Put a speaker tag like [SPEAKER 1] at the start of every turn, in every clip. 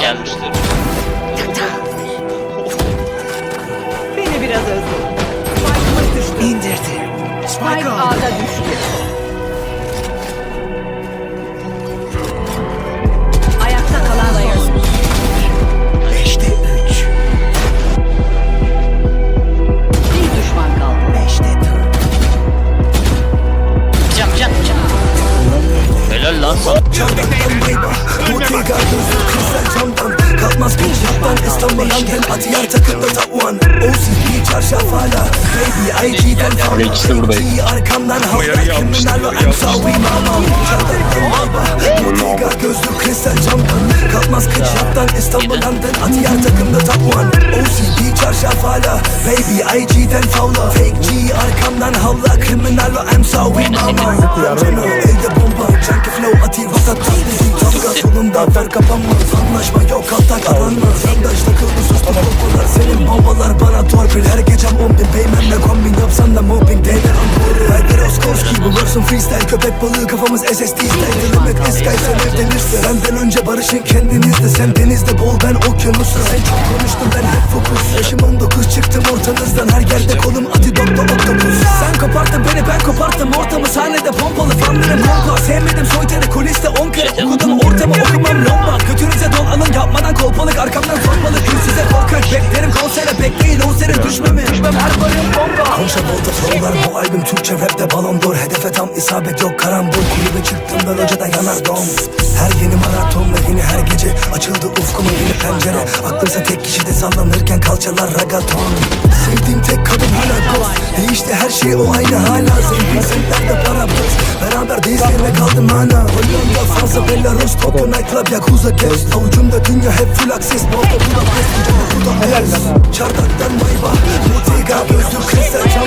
[SPEAKER 1] Gelmiştir.
[SPEAKER 2] Beni biraz özledim. Spike'ımız düştü.
[SPEAKER 3] İndirdi.
[SPEAKER 2] Spike A'da düştü.
[SPEAKER 1] Lan sana.
[SPEAKER 4] Kalkmaz kıyıcaktan İstanbul London Atiyar takımda top one OCP çarşaf hala Baby IG'den fazla
[SPEAKER 5] ikisi
[SPEAKER 4] arkamdan havla
[SPEAKER 5] yarıyı almıştım,
[SPEAKER 4] Kriminal
[SPEAKER 5] yarıyı
[SPEAKER 4] I'm sorry mama Bottega gözlü kristal camdan Kalkmaz kıyıcaktan İstanbul London Atiyar takımda top one OCP çarşaf hala Baby IG'den fazla Fake G arkamdan havla Kriminal I'm sorry mama dalga solunda ver kapanmaz Anlaşma yok kaltak aranmaz Yandaş takıldı sustu korkular Senin babalar. Bana torpil Her gecem on bin. Peymenle kombin Yapsan da mobbing değer ampul Bulursun freestyle Köpek balığı kafamız SSD style. Dilemek eskay sen evlenirse Benden önce barışın kendinizde. Sen denizde bol ben okyanusta. Sen çok konuştun ben hep fokus. Yaşım 19 çıktım ortanızdan. Her yerde kolum antidotla oktopus Sen koparttın beni ben koparttım Ortamı. Sahnede pompalı fanlarım. Pompa Sevmedim soytarı kuliste 10 kere. Okudum ortamı okumam lomba. Götünüze düşmemi Düşmem her barım bomba. Konşa volta sorular bu albüm Türkçe rapte balon d'or Hedefe tam isabet yok karambol. Kulübe çıktığımdan önce de yanar dom Her yeni maratonla yeni her gece Açıldı ufkuma yeni pencere. Aklımsa tek kişide sallanırken kalçalar ragaton. Sevdiğim tek kadın hala dost. Değişti her şey o aynı hala. Zengin semtlerde para boz Beraber değillerine kaldım hala Hollanda, Fransa, Belarus, Tokyo, Nightclub, Yakuza, Guest Avucumda dünya hep full access. Balta, Budapest, Kucama, Budapest Çardaktan Mayba, Bottega, gözlü kristal cam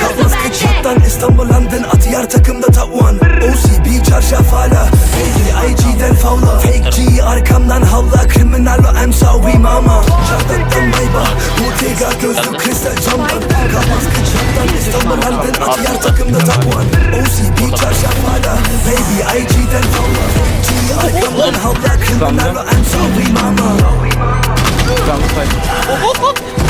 [SPEAKER 4] Kalmaz Kıçak'tan İstanbul, London, Atiyar takımda one OCB, çarşaf hala Baby, IG'den favla Fake G, arkamdan havla Kriminal, I'm sorry mama Çardaktan Mayba, Bottega, gözlü kristal camdan Kalmaz Kıçak'tan İstanbul, London, Atiyar takımda one OCB, çarşaf hala Baby, IG'den favla G, arkamdan havla Kriminal, I'm sorry mama
[SPEAKER 5] 张飞。哦哦哦